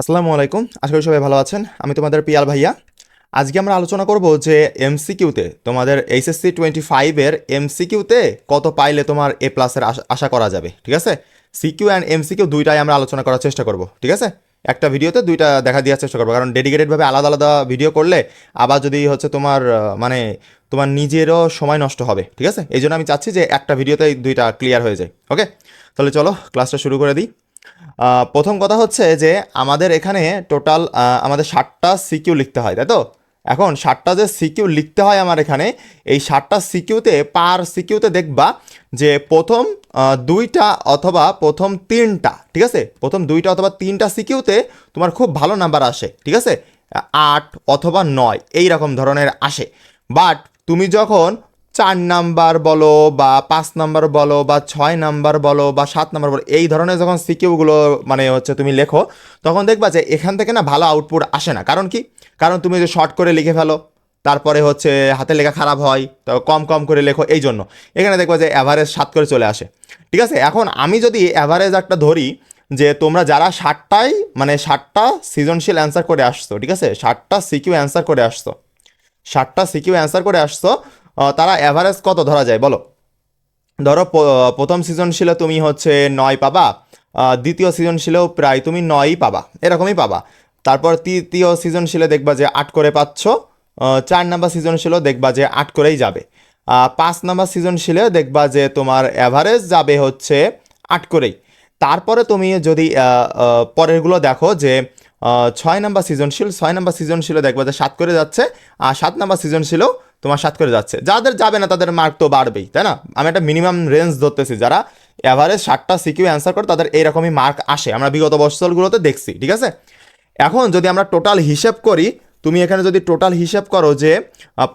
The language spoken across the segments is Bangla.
আসসালামু আলাইকুম। আশা করি সবাই ভালো আছেন। আমি তোমাদের পিয়াল ভাইয়া। আজকে আমরা আলোচনা করব যে এমসিকিউতে তোমাদের এইচএসসি টোয়েন্টি ফাইভের এমসিকিউতে কত পাইলে তোমার এ প্লাসের আশা করা যাবে, ঠিক আছে? সিকিউ অ্যান্ড এমসিকিউ দুইটাই আমরা আলোচনা করার চেষ্টা করব, ঠিক আছে? একটা ভিডিওতে দুইটা দেখা দেওয়ার চেষ্টা করব, কারণ ডেডিকেটেডভাবে আলাদা আলাদা ভিডিও করলে আবার যদি হচ্ছে তোমার মানে তোমার নিজেরও সময় নষ্ট হবে, ঠিক আছে? এই জন্য আমি চাচ্ছি যে একটা ভিডিওতেই দুইটা ক্লিয়ার হয়ে যায় ওকে তাহলে চলো ক্লাসটা শুরু করে দিই। প্রথম কথা হচ্ছে যে আমাদের এখানে টোটাল আমাদের ষাটটা সিকিউ লিখতে হয়, তাই তো? এখন ষাটটা যে সিকিউ লিখতে হয় আমার এখানে, এই ষাটটা সিকিউতে পার সিকিউতে দেখবা যে প্রথম দুইটা অথবা প্রথম তিনটা, ঠিক আছে? প্রথম দুইটা অথবা তিনটা সিকিউতে তোমার খুব ভালো নাম্বার আসে, ঠিক আছে? আট অথবা নয়, এই রকম ধরনের আসে। বাট তুমি যখন চার নাম্বার বলো বা পাঁচ নাম্বার বলো বা ছয় নাম্বার বলো বা সাত নাম্বার বলো, এই ধরনের যখন সিকিউগুলো মানে হচ্ছে তুমি লেখো, তখন দেখবা যে এখান থেকে না ভালো আউটপুট আসে না। কারণ কি? কারণ তুমি যে শর্ট করে লিখে ফেলো, তারপরে হচ্ছে হাতে লেখা খারাপ হয়, তো কম কম করে লেখো এই জন্য। এখানে দেখবা যে অ্যাভারেজ সাত করে চলে আসে। ঠিক আছে? এখন আমি যদি অ্যাভারেজ একটা ধরি, যে তোমরা যারা ষাটটাই মানে ষাটটা সৃজনশীল অ্যান্সার করে আসছো, ঠিক আছে? ষাটটা সিকিউ অ্যান্সার করে আসছো ষাটটা সিকিউ অ্যান্সার করে আসছো তারা অ্যাভারেজ কত ধরা যায়? বলো। ধরো প্রথম সৃজনশীলে তুমি হচ্ছে নয় পাবা দ্বিতীয় সৃজনশীলেও প্রায় তুমি নয়ই পাবা, এরকমই পাবা। তারপর তৃতীয় সৃজনশীলে দেখবা যে আট করে পাচ্ছ চার নাম্বার সৃজনশীলেও দেখবা যে আট করেই যাবে। পাঁচ নাম্বার সৃজনশীলে দেখবা যে তোমার অ্যাভারেজ যাবে হচ্ছে আট করেই। তারপরে তুমি যদি পরেরগুলো দেখো যে ছয় নাম্বার সৃজনশীল, ছয় নাম্বার সৃজনশীলে দেখবা যে সাত করে যাচ্ছে, আর সাত নাম্বার সৃজনশীলেও তোমার সাত করে যাচ্ছে। যাদের যাবে না, তাদের মার্ক তো বাড়বেই, তাই না? আমি একটা মিনিমাম রেঞ্জ ধরতেছি, যারা অ্যাভারেজ ষাটটা সিকিউ অ্যান্সার করে, তাদের এইরকমই মার্ক আসে। আমরা বিগত বছরগুলোতে দেখছি, ঠিক আছে? এখন যদি আমরা টোটাল হিসেব করি, তুমি এখানে যদি টোটাল হিসেব করো যে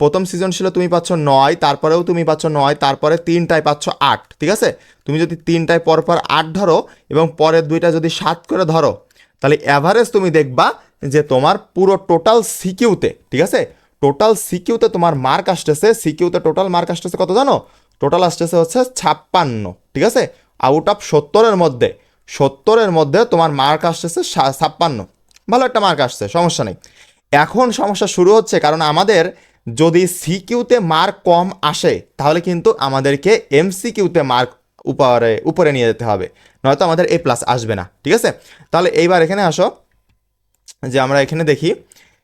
প্রথম সৃজনশীল তুমি পাচ্ছ নয়, তারপরেও তুমি পাচ্ছ নয়, তারপরে তিনটায় পাচ্ছ আট, ঠিক আছে? তুমি যদি তিনটায় পর পর আট ধরো এবং পরের দুইটা যদি সাত করে ধরো, তাহলে অ্যাভারেজ তুমি দেখবা যে তোমার পুরো টোটাল সিকিউতে ঠিক আছে? টোটাল সিকিউতে তোমার মার্ক আসতেছে সিকিউতে টোটাল মার্ক আসতেছে কত জানো? টোটাল আসতেছে হচ্ছে ছাপ্পান্ন, ঠিক আছে? আউট অফ সত্তরের মধ্যে সত্তরের মধ্যে তোমার মার্ক আসতেছে ছাপ্পান্ন। ভালো একটা মার্ক আসছে, সমস্যা নেই। এখন সমস্যা শুরু হচ্ছে কারণ আমাদের যদি সিকিউতে মার্ক কম আসে, তাহলে কিন্তু আমাদেরকে এমসিকিউতে মার্ক উপরে উপরে নিয়ে যেতে হবে। নয়তো আমাদের এ প্লাস আসবে না, ঠিক আছে? তাহলে এইবার এখানে আসো, যে আমরা এখানে দেখি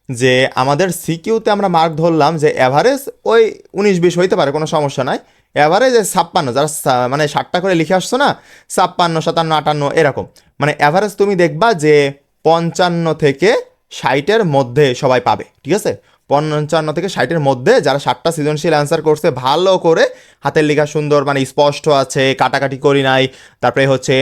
যে আমাদের সিকিউতে আমরা মার্ক ধরলাম যে অ্যাভারেজ ওই উনিশ, বিশ হইতে পারে, কোনো সমস্যা নাই। অ্যাভারেজ ছাপ্পান্ন, যারা মানে ষাটটা করে লিখে আসছো না, ছাপ্পান্ন, সাতান্ন, আটান্ন, এরকম। মানে অ্যাভারেজ তুমি দেখবা যে পঞ্চান্ন থেকে ষাটের মধ্যে সবাই পাবে, ঠিক আছে? পঞ্চান্ন থেকে ষাটের মধ্যে যারা ষাটটা সৃজনশীল অ্যান্সার করছে, ভালো করে হাতের লেখা সুন্দর মানে স্পষ্ট আছে, কাটাকাটি করি নাই। তারপরে হচ্ছে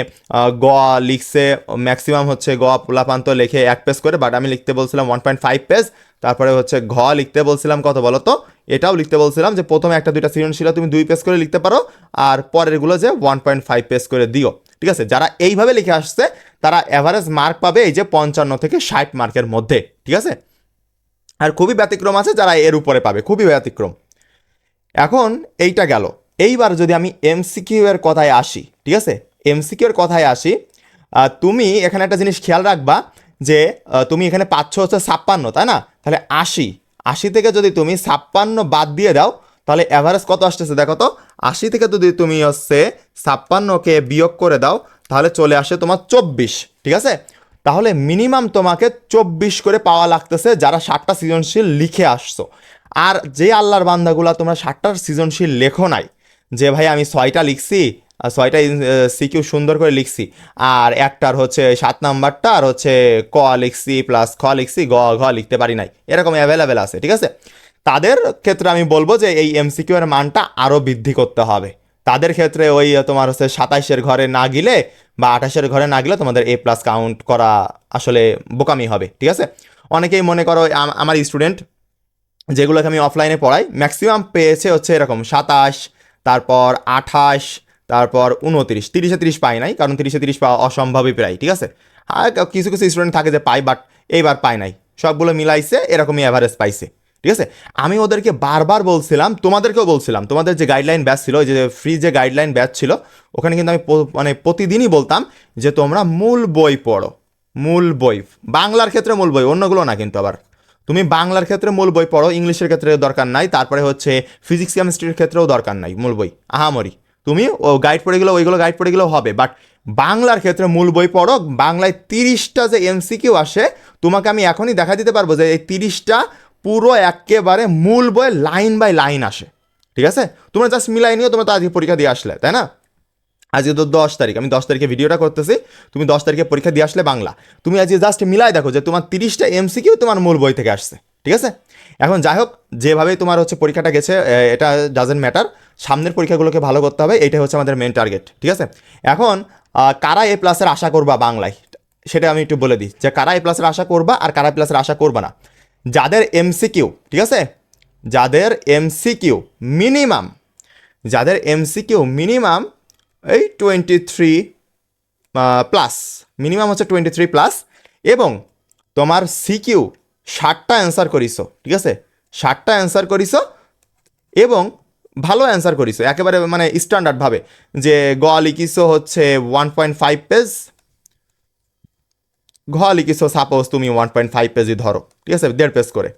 গ লিখছে ম্যাক্সিমাম হচ্ছে গ পোলাপান্ত লেখে এক পেজ করে বাট আমি লিখতে বলছিলাম ওয়ান পয়েন্ট ফাইভ পেজ তারপরে হচ্ছে ঘ লিখতে বলছিলাম, কত বলো তো? এটাও লিখতে বলছিলাম যে প্রথমে একটা দুইটা সৃজনশীল তুমি দুই পেজ করে লিখতে পারো, আর পরেরগুলো যে ওয়ান পয়েন্ট ফাইভ পেজ করে দিও। ঠিক আছে? যারা এইভাবে লিখে আসছে, তারা অ্যাভারেজ মার্ক পাবে এই যে পঞ্চান্ন থেকে ষাট মার্কের মধ্যে। ঠিক আছে? আর খুবই ব্যতিক্রম আছে যারা এর উপরে পাবে, খুবই ব্যতিক্রম। এখন এইটা গেল। এইবার যদি আমি এমসিকিউ এর কথায় আসি, ঠিক আছে? এমসিকিউ এর কথায় আসি তুমি এখানে একটা জিনিস খেয়াল রাখবা যে তুমি এখানে পাচ্ছ হচ্ছে ছাপ্পান্ন, তাই না? তাহলে আশি। আশি থেকে যদি তুমি ছাপ্পান্ন বাদ দিয়ে দাও, তাহলে অ্যাভারেজ কত আসতেছে দেখো তো? আশি থেকে যদি তুমি হচ্ছে ছাপ্পান্নকে বিয়োগ করে দাও, তাহলে চলে আসে তোমার চব্বিশ, ঠিক আছে? তাহলে মিনিমাম তোমাকে চব্বিশ করে পাওয়া লাগতেছে যারা ষাটটা সৃজনশীল লিখে আসছো। আর যে আল্লাহর বান্দাগুলা তোমরা ষাটটার সৃজনশীল লেখো নাই, যে ভাই আমি ছয়টা লিখছি ছয়টা সিকিউ সুন্দর করে লিখছি, আর একটার হচ্ছে সাত নাম্বারটা, আর হচ্ছে ক লিখছি প্লাস খ লিখছি, গ, ঘ লিখতে পারি নাই। এরকম অ্যাভেলেবেল আছে, ঠিক আছে? তাদের ক্ষেত্রে আমি বলব যে এই এমসিকিউ এর মানটা আরও বৃদ্ধি করতে হবে। তাদের ক্ষেত্রে ওই তোমার হচ্ছে সাতাইশের ঘরে না গেলে বা আঠাশের ঘরে না গেলে তোমাদের এ প্লাস কাউন্ট করা আসলে বোকামি হবে, ঠিক আছে? অনেকেই মনে করো আম- আমার স্টুডেন্ট যেগুলোকে আমি অফলাইনে পড়াই ম্যাক্সিমাম পেয়েছে হচ্ছে এরকম সাতাশ, তারপর আঠাশ, তারপর উনত্রিশ তিরিশে তিরিশ পাই নাই, কারণ তিরিশে তিরিশ পাওয়া অসম্ভবই প্রায়, ঠিক আছে? আর কিছু কিছু স্টুডেন্ট থাকে যে পাই বাট এইবার পায় নাই। সবগুলো মিলাইছে, এরকমই অ্যাভারেজ পাইছে। ঠিক আছে? আমি ওদেরকে বারবার বলছিলাম, তোমাদেরকেও বলছিলাম, তোমাদের যে গাইডলাইন ব্যাচ ছিল যে ফ্রি যে গাইডলাইন ব্যাচ ছিল, ওখানে কিন্তু আমি মানে প্রতিদিনই বলতাম যে তোমরা মূল বই পড়ো, মূল বই, বাংলার ক্ষেত্রে মূল বই, অন্যগুলো না কিন্তু আবার। তুমি বাংলার ক্ষেত্রে মূল বই পড়ো, ইংলিশের ক্ষেত্রে দরকার নাই, তারপরে হচ্ছে ফিজিক্স কেমিস্ট্রির ক্ষেত্রেও দরকার নাই মূল বই, আহামরি। তুমি ও গাইড পড়ে গেলেও, ওইগুলো গাইড পড়ে গেলেও হবে বাট বাংলার ক্ষেত্রে মূল বই পড়ো, বাংলায় তিরিশটা যে এমসিকিউ আসে, তোমাকে আমি এখনই দেখা দিতে পারব যে এই তিরিশটা পুরো একেবারে মূল বই লাইন বাই লাইন আসে। ঠিক আছে? তোমরা জাস্ট মিলাই নিও, তোমরা তো আজকে পরীক্ষা দিয়ে আসলে, তাই না? আজকে তো দশ তারিখ, আমি দশ তারিখে ভিডিওটা করতেছি, তুমি দশ তারিখে পরীক্ষা দিয়ে আসলে বাংলা। তুমি আজকে জাস্ট মিলাই দেখো যে তোমার তিরিশটা এমসিকিউ তোমার মূল বই থেকে আসছে, ঠিক আছে? এখন যাই হোক, যেভাবেই তোমার হচ্ছে পরীক্ষাটা গেছে এটা ডাজেন্ট ম্যাটার সামনের পরীক্ষাগুলোকে ভালো করতে হবে, এটাই হচ্ছে আমাদের মেন টার্গেট ঠিক আছে? এখন কারা এ প্লাসের আশা করবা বাংলায়? সেটা আমি একটু বলে দিই, যে কারা এ প্লাসের আশা করবা আর কারা প্লাসের আশা করবা না। যাদের এমসিকিউ ঠিক আছে? যাদের এমসিকিউ মিনিমাম যাদের এমসিকিউ মিনিমাম এই টোয়েন্টি থ্রি প্লাস মিনিমাম হচ্ছে টোয়েন্টি থ্রি প্লাস এবং তোমার সিকিউ ষাটটা অ্যান্সার করিস, ঠিক আছে? ষাটটা অ্যান্সার করিস এবং ভালো অ্যান্সার করিস, একেবারে মানে স্ট্যান্ডার্ডভাবে যে গ লিখিস হচ্ছে ওয়ান পয়েন্ট ফাইভ পেজ ঘ লিখিস সাপোজ তুমি ওয়ান পয়েন্ট ফাইভ পেজই ধরো, ঠিক আছে, দেড় পেজ করে।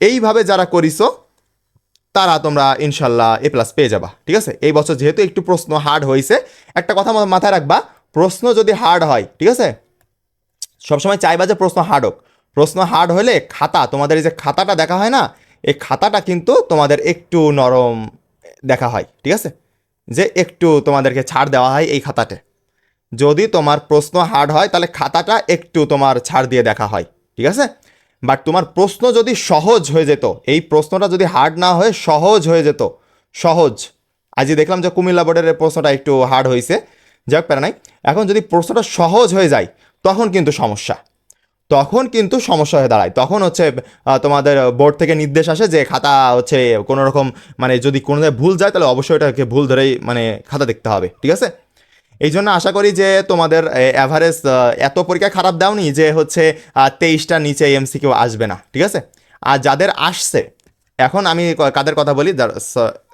এইভাবে যারা করিস, তারা তোমরা ইনশাল্লাহ এ প্লাস পেয়ে যাবা, ঠিক আছে? এই বছর যেহেতু একটু প্রশ্ন হার্ড হয়েছে একটা কথা মাথায় রাখবা, প্রশ্ন যদি হার্ড হয়, ঠিক আছে? সবসময় চাইবা যে প্রশ্ন হার্ড হোক। প্রশ্ন হার্ড হলে খাতা, তোমাদের এই যে খাতাটা দেখা হয় না, এই খাতাটা কিন্তু তোমাদের একটু নরম দেখা হয়, ঠিক আছে? যে একটু তোমাদেরকে ছাড় দেওয়া হয় এই খাতাতে। যদি তোমার প্রশ্ন হার্ড হয়, তাহলে খাতাটা একটু তোমার ছাড় দিয়ে দেখা হয়, ঠিক আছে? বাট তোমার প্রশ্ন যদি সহজ হয়ে যেত, এই প্রশ্নটা যদি হার্ড না হয়ে সহজ হয়ে যেত, সহজ। আজকে দেখলাম যে কুমিল্লা বোর্ডের প্রশ্নটা একটু হার্ড হয়েছে যাক, প্যারা নাই। এখন যদি প্রশ্নটা সহজ হয়ে যায়, তখন কিন্তু সমস্যা। তখন কিন্তু সমস্যা হয়ে দাঁড়ায়। তখন হচ্ছে তোমাদের বোর্ড থেকে নির্দেশ আসে যে খাতা হচ্ছে কোনো রকম মানে যদি কোনো জায়গায় ভুল যায়, তাহলে অবশ্যই এটাকে ভুল ধরেই মানে খাতা দেখতে হবে, ঠিক আছে? এই জন্য আশা করি যে তোমাদের অ্যাভারেজ এত পরীক্ষা খারাপ দাওনি যে হচ্ছে তেইশটা নিচে এমসি কেউ আসবে না, ঠিক আছে? আর যাদের আসছে, এখন আমি কাদের কথা বলি?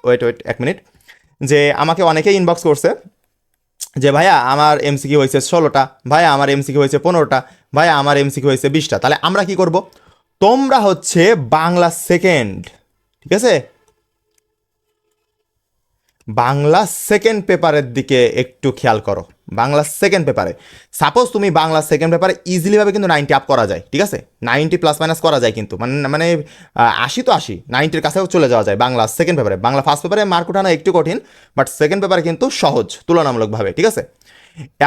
ওয়েট ওয়েট এক মিনিট যে আমাকে অনেকেই ইনবক্স করছে যে, ভাইয়া, আমার এমসিকিউ হয়েছে ষোলোটা, ভাইয়া, আমার এমসিকিউ হয়েছে পনেরোটা, ভাইয়া, আমার এমসিকিউ হয়েছে বিশটা, তাহলে আমরা কি করব? তোমরা হচ্ছে বাংলা সেকেন্ড ঠিক আছে? বাংলা সেকেন্ড পেপারের দিকে একটু খেয়াল করো। বাংলা সেকেন্ড পেপারে সাপোজ তুমি বাংলা সেকেন্ড পেপারে ইজিলিভাবে কিন্তু নাইনটি আপ করা যায়, ঠিক আছে? নাইনটি প্লাস মাইনাস করা যায় কিন্তু। মানে মানে আশি তো আশি নাইনটির কাছেও চলে যাওয়া যায় বাংলা সেকেন্ড পেপারে বাংলা ফার্স্ট পেপারে মার্ক ওঠানো একটু কঠিন বাট সেকেন্ড পেপারে কিন্তু সহজ, তুলনামূলকভাবে, ঠিক আছে?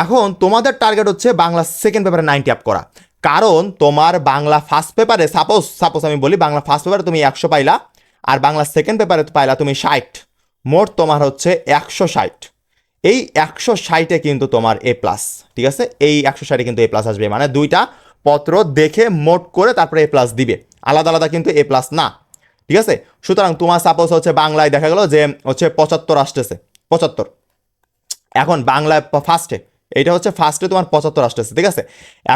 এখন তোমাদের টার্গেট হচ্ছে বাংলা সেকেন্ড পেপারে নাইনটি আপ করা। কারণ তোমার বাংলা ফার্স্ট পেপারে সাপোজ সাপোজ আমি বলি বাংলা ফার্স্ট পেপারে তুমি একশো পাইলা, আর বাংলা সেকেন্ড পেপারে পাইলা তুমি ষাট। মোট তোমার হচ্ছে একশো ষাট। এই একশো ষাটে কিন্তু তোমার এ প্লাস ঠিক আছে? এই একশো ষাটে কিন্তু এ প্লাস আসবে মানে দুইটা পত্র দেখে মোট করে তারপরে এ প্লাস দিবে। আলাদা আলাদা কিন্তু এ প্লাস না, ঠিক আছে? সুতরাং তোমার সাপোজ হচ্ছে বাংলায় দেখা গেল যে হচ্ছে পঁচাত্তর আসতেছে, পঁচাত্তর। এখন বাংলায় ফার্স্টে এটা হচ্ছে ফার্স্টে তোমার পঁচাত্তর আসতেছে, ঠিক আছে?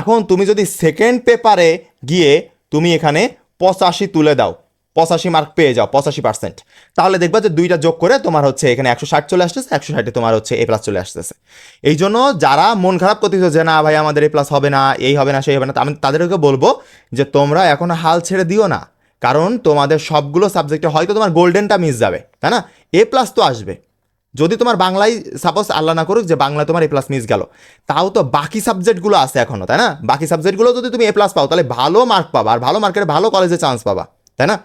এখন তুমি যদি সেকেন্ড পেপারে গিয়ে তুমি এখানে পঁচাশি তুলে দাও পঁচাশি মার্ক পেয়ে যাও, পঁচাশি পার্সেন্ট তাহলে দেখবা যে দুইটা যোগ করে তোমার হচ্ছে এখানে একশো ষাট চলে আসতেছে, একশো ষাটে তোমার হচ্ছে এ প্লাস চলে আসতেছে। এই জন্য যারা মন খারাপ করতেছে যে, না ভাই, আমাদের এ প্লাস হবে না, এই হবে না, সেই হবে না, আমি তাদেরকে বলব যে, তোমরা এখন হাল ছেড়ে দিও না। কারণ তোমাদের সবগুলো সাবজেক্টে হয়তো তোমার গোল্ডেনটা মিস যাবে, তাই না? এ প্লাস তো আসবে। যদি তোমার বাংলায় সাপোজ আল্লাহ না করুক যে বাংলা তোমার এ প্লাস মিস গেল, তাও তো বাকি সাবজেক্টগুলো আছে এখনও, তাই না? বাকি সাবজেক্টগুলো যদি তুমি এ প্লাস পাও, তাহলে ভালো মার্ক পাবা, আর ভালো মার্কের ভালো কলেজে চান্স পাবা, তাই না?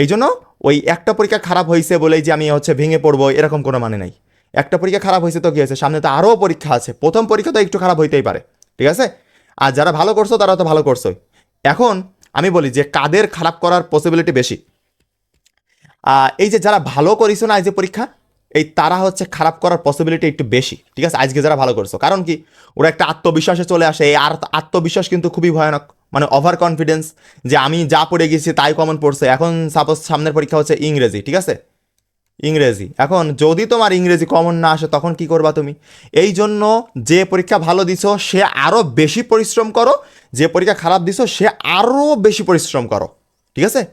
এই জন্য ওই একটা পরীক্ষা খারাপ হয়েছে বলেই যে আমি হচ্ছে ভেঙে পড়ব, এরকম কোনো মানে নাই। একটা পরীক্ষা খারাপ হয়েছে তো কি হয়েছে? সামনে তো আরও পরীক্ষা আছে। প্রথম পরীক্ষা তো একটু খারাপ হইতেই পারে। ঠিক আছে? আর যারা ভালো করছ, তারা তো ভালো করছোই। এখন আমি বলি যে কাদের খারাপ করার পসিবিলিটি বেশি? এই যে যারা ভালো করিস না এই যে পরীক্ষা, এই তারা হচ্ছে খারাপ করার পসিবিলিটি একটু বেশি। ঠিক আছে? আজকে যারা ভালো করছ। কারণ কি? ওরা একটা আত্মবিশ্বাসে চলে আসে। এই আর আত্মবিশ্বাস কিন্তু খুবই ভয়ানক। মানে ওভার কনফিডেন্স যে আমি যা পড়ে গেছি তাই কমন পড়ছে। এখন সাপোজ সামনের পরীক্ষা হচ্ছে ইংরেজি, ঠিক আছে? ইংরেজি। এখন যদি তোমার ইংরেজি কমন না আসে, তখন কি করবা তুমি? এই জন্য যে পরীক্ষা ভালো দিছো, সে আরও বেশি পরিশ্রম করো। যে পরীক্ষা খারাপ দিছো, সে আরও বেশি পরিশ্রম করো। ঠিক আছে?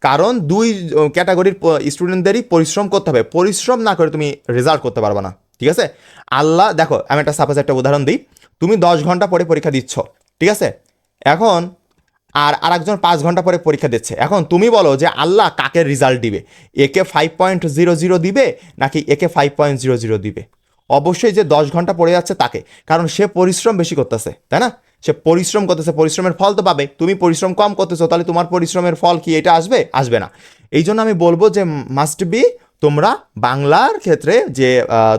কারণ দুই ক্যাটাগরির স্টুডেন্টদেরই পরিশ্রম করতে হবে। পরিশ্রম না করে তুমি রেজাল্ট করতে পারবে না। ঠিক আছে? আল্লাহ, দেখো, আমি একটা সাপোজ একটা উদাহরণ দিই। তুমি দশ ঘণ্টা পরে পরীক্ষা দিচ্ছ। ঠিক আছে? এখন আর আরেকজন পাঁচ ঘণ্টা পরে পরীক্ষা দিচ্ছে। এখন তুমি বলো যে আল্লাহ কাকে রেজাল্ট দিবে? একে ফাইভ পয়েন্ট জিরো জিরো দিবে নাকি একে ফাইভ পয়েন্ট জিরো জিরো দিবে? অবশ্যই যে দশ ঘণ্টা পড়ে যাচ্ছে তাকে, কারণ সে পরিশ্রম বেশি করতেছে, তাই না? সে পরিশ্রম করতেছে, পরিশ্রমের ফল তো পাবে। তুমি পরিশ্রম কম করতেছো, তাহলে তোমার পরিশ্রমের ফল কি এটা আসবে? আসবে না। এই জন্য আমি বলব যে মাস্ট বি তোমরা বাংলার ক্ষেত্রে যে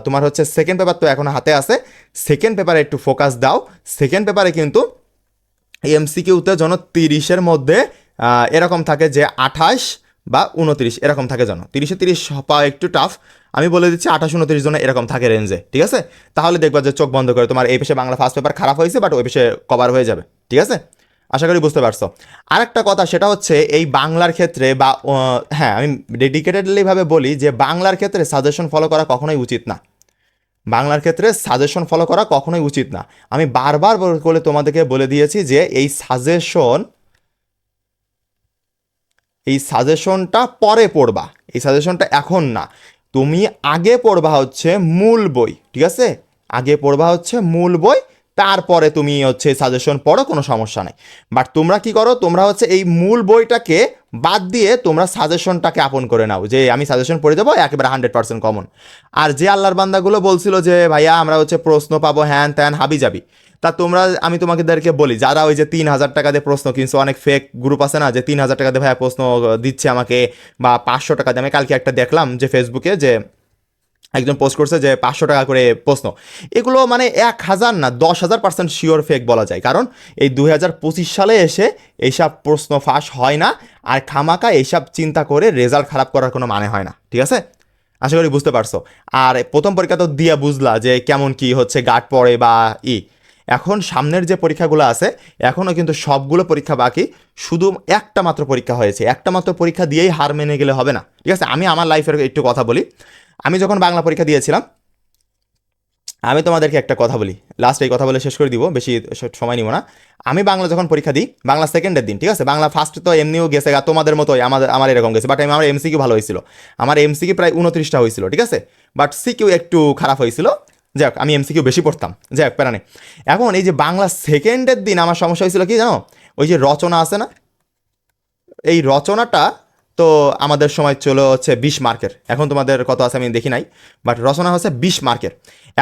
তোমার হচ্ছে সেকেন্ড পেপার তো এখন হাতে আছে সেকেন্ড পেপারে একটু ফোকাস দাও। সেকেন্ড পেপারে কিন্তু এমসিকিউতে যেন তিরিশের মধ্যে এরকম থাকে যে আঠাশ বা উনত্রিশ, এরকম থাকে যেন। তিরিশে তিরিশ পাওয়া একটু টাফ আমি বলে দিচ্ছি আঠাশ উনত্রিশ জন এরকম থাকে রেঞ্জে ঠিক আছে? তাহলে দেখবা যে চোখ বন্ধ করে তোমার এই পেশে বাংলা ফার্স্ট পেপার খারাপ হয়েছে বাট ওই পেশে কভার হয়ে যাবে, ঠিক আছে? আশা করি বুঝতে পারছ। আরেকটা কথা, সেটা হচ্ছে এই বাংলার ক্ষেত্রে বা হ্যাঁ আমি ডেডিকেটেডলিভাবে বলি যে বাংলার ক্ষেত্রে সাজেশন ফলো করা কখনোই উচিত না। বাংলার ক্ষেত্রে সাজেশন ফলো করা কখনোই উচিত না। আমি বারবার করে তোমাদেরকে বলে দিয়েছি যে এই সাজেশন এই সাজেশনটা পরে পড়বা। এই সাজেশনটা এখন না। তুমি আগে পড়বা হচ্ছে মূল বই, ঠিক আছে? আগে পড়বা হচ্ছে মূল বই তারপরে তুমি হচ্ছে সাজেশন পড়ো, কোনো সমস্যা নেই। বাট তোমরা কি করো, তোমরা হচ্ছে এই মূল বইটাকে বাদ দিয়ে তোমরা সাজেশনটাকে আপন করে নাও, যে আমি সাজেশন পড়ে যাব, একেবারে হান্ড্রেড পার্সেন্ট কমন আর যে আল্লাহর বান্দাগুলো বলছিল যে, ভাইয়া, আমরা হচ্ছে প্রশ্ন পাবো, হ্যান ত্যান হাবি যাবি তা তোমরা, আমি তোমাদেরকে বলি, যারা ওই যে তিন হাজার টাকা দিয়ে প্রশ্ন কিনছো, অনেক ফেক গ্রুপ আছে না, যে তিন হাজার টাকা দিয়ে ভাইয়া প্রশ্ন দিচ্ছে আমাকে, বা পাঁচশো টাকা দিয়ে, আমি কালকে একটা দেখলাম যে ফেসবুকে যে একজন পোস্ট করছে যে পাঁচশো টাকা করে প্রশ্ন। এগুলো মানে এক হাজার না, দশ হাজার পার্সেন্ট শিওর ফেক বলা যায়। কারণ এই দুই হাজার পঁচিশ সালে এসে এইসব প্রশ্ন ফাঁস হয় না আর খামাকা এইসব চিন্তা করে রেজাল্ট খারাপ করার কোনো মানে হয় না। ঠিক আছে? আশা করি বুঝতে পারছ। আর প্রথম পরীক্ষা তো দিয়া বুঝলা যে কেমন কি হচ্ছে গার্ড পড়ে বা ই। এখন সামনের যে পরীক্ষাগুলো আছে এখনও কিন্তু সবগুলো পরীক্ষা বাকি। শুধু একটা মাত্র পরীক্ষা হয়েছে। একটা মাত্র পরীক্ষা দিয়েই হার মেনে গেলে হবে না। ঠিক আছে? আমি আমার লাইফের একটু কথা বলি। আমি যখন বাংলা পরীক্ষা দিয়েছিলাম, আমি তোমাদেরকে একটা কথা বলি। লাস্ট এই কথা বলে শেষ করে দিব, বেশি সময় নিব না। আমি বাংলা যখন পরীক্ষা দিই, বাংলা সেকেন্ডের দিন, ঠিক আছে? বাংলা ফার্স্ট তো এমনিও গেছে গা, তোমাদের মতোই, আমাদের, আমার এরকম গেছে। বাট আমি, আমার এমসিকিউ ভালো হয়েছিল। আমার এমসিকিউ প্রায় উনত্রিশটা হয়েছিল, ঠিক আছে? বাট সিকিউ একটু খারাপ হয়েছিল। যাক, আমি এমসিকিউ বেশি পড়তাম। যাক, প্যারা নেই। এখন এই যে বাংলা সেকেন্ডের দিন আমার সমস্যা হয়েছিল কি জানো? ওই যে রচনা আছে না? এই রচনাটা তো আমাদের সময় চলো হচ্ছে বিশ মার্কের। এখন তোমাদের কত আছে আমি দেখি নাই বাট রচনা হচ্ছে বিশ মার্কের।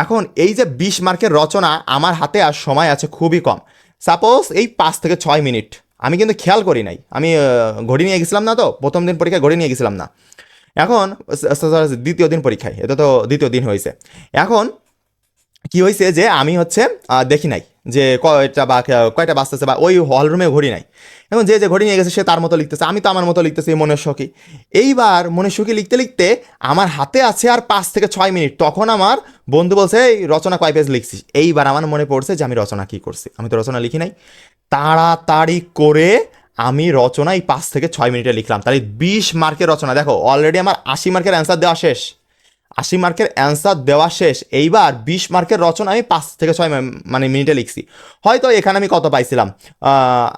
এখন এই যে বিশ মার্কের রচনা আমার হাতে আর সময় আছে খুবই কম। সাপোজ এই পাঁচ থেকে ছয় মিনিট। আমি কিন্তু খেয়াল করি নাই। আমি ঘড়ি নিয়ে গেছিলাম না তো, প্রথম দিন পরীক্ষায় ঘড়ি নিয়ে গেছিলাম না। এখন দ্বিতীয় দিন পরীক্ষায়, এটা তো দ্বিতীয় দিন হয়েছে। এখন কি হয়েছে যে আমি হচ্ছে দেখি নাই যে কয়টা বা কয়টা বাজতেছে বা ওই হল রুমে ঘড়ি নাই। এখন যে যে ঘড়ি নিয়ে গেছে সে তার মতো লিখতেছে, আমি তো আমার মতো লিখতেছি মনের শখী। এইবার মনের শখী লিখতে লিখতে আমার হাতে আছে আর পাঁচ থেকে ছয় মিনিট। তখন আমার বন্ধু বলছে, এই, রচনা কয় পেজ লিখছিস? এইবার আমার মনে পড়ছে যে আমি রচনা কি করছি। আমি তো রচনা লিখি নাই। তাড়াতাড়ি করে আমি রচনা এই পাঁচ থেকে ছয় মিনিটে লিখলাম। তাহলে বিশ মার্কের রচনা। দেখো অলরেডি আমার আশি মার্কের অ্যান্সার দেওয়া শেষ। আশি মার্কের অ্যান্সার দেওয়া শেষ। এইবার বিশ মার্কের রচনা আমি পাঁচ থেকে ছয় মানে মিনিটে লিখছি। হয়তো এখানে আমি কত পাইছিলাম?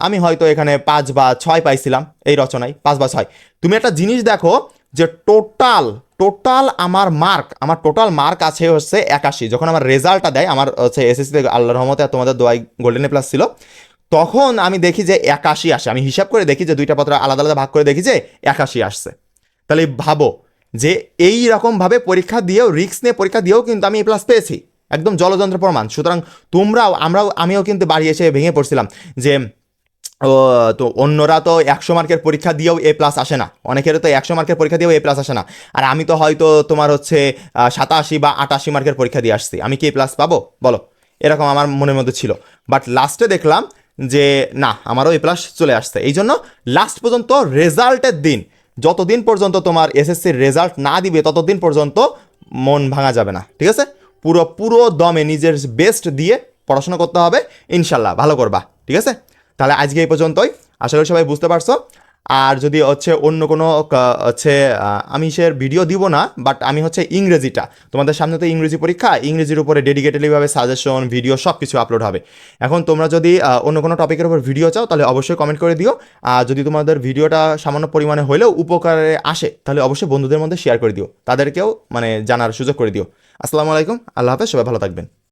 আমি হয়তো এখানে পাঁচ বা ছয় পাইছিলাম এই রচনায়, পাঁচ বা ছয়। তুমি একটা জিনিস দেখো যে টোটাল টোটাল আমার মার্ক, আমার টোটাল মার্ক আছে হচ্ছে একাশি। যখন আমার রেজাল্টটা দেয়, আমার হচ্ছে এসএসসিতে আল্লাহ রহমতে তোমাদের দোয়াই গোল্ডেন প্লাস ছিল, তখন আমি দেখি যে একাশি আসে। আমি হিসাব করে দেখি যে দুইটা পত্র আলাদা আলাদা ভাগ করে দেখি যে একাশি আসছে। তাহলে ভাবো যে এই রকমভাবে পরীক্ষা দিয়েও রিস্ক নিয়ে পরীক্ষা দিয়েও কিন্তু আমি এ প্লাস পেয়েছি। একদম জলযন্ত্র প্রমাণ। সুতরাং তোমরাও, আমরাও, আমিও কিন্তু বাড়ি এসে ভেঙে পড়ছিলাম যে, ও, তো অন্যরা তো একশো মার্কের পরীক্ষা দিয়েও এ প্লাস আসে না। অনেকের তো একশো মার্কের পরীক্ষা দিয়েও এ প্লাস আসে না। আর আমি তো হয়তো তোমার হচ্ছে সাতাশি বা আটাশি মার্কের পরীক্ষা দিয়ে আসছি। আমি কি এ প্লাস পাবো? বলো। এরকম আমার মনের মধ্যে ছিল। বাট লাস্টে দেখলাম যে, না, আমারও এ প্লাস চলে আসছে। এই জন্য লাস্ট পর্যন্ত রেজাল্টের দিন যতদিন পর্যন্ত তোমার এসএসসির রেজাল্ট না দিবে, ততদিন পর্যন্ত মন ভাঙা যাবে না, ঠিক আছে? পুরো পুরো দমে নিজের বেস্ট দিয়ে পড়াশোনা করতে হবে, ইনশাল্লাহ, ভালো করবা, ঠিক আছে? তাহলে আজকে এই পর্যন্তই। আশা করি সবাই বুঝতে পারছ। আর যদি হচ্ছে অন্য কোনো হচ্ছে আমি সে ভিডিও দিব না বাট আমি হচ্ছে ইংরেজিটা। তোমাদের সামনে তো ইংরেজি পরীক্ষা, ইংরেজির উপরে ডেডিকেটেডলিভাবে সাজেশন ভিডিও সব কিছু আপলোড হবে। এখন তোমরা যদি অন্য কোনো টপিকের উপর ভিডিও চাও, তাহলে অবশ্যই কমেন্ট করে দিও। আর যদি তোমাদের ভিডিওটা সামান্য পরিমাণে হলেও উপকারে আসে, তাহলে অবশ্যই বন্ধুদের মধ্যে শেয়ার করে দিও। তাদেরকেও মানে জানার সুযোগ করে দিও। আসসালামু আলাইকুম, আল্লাহ হাফেজ, সবাই ভালো থাকবেন।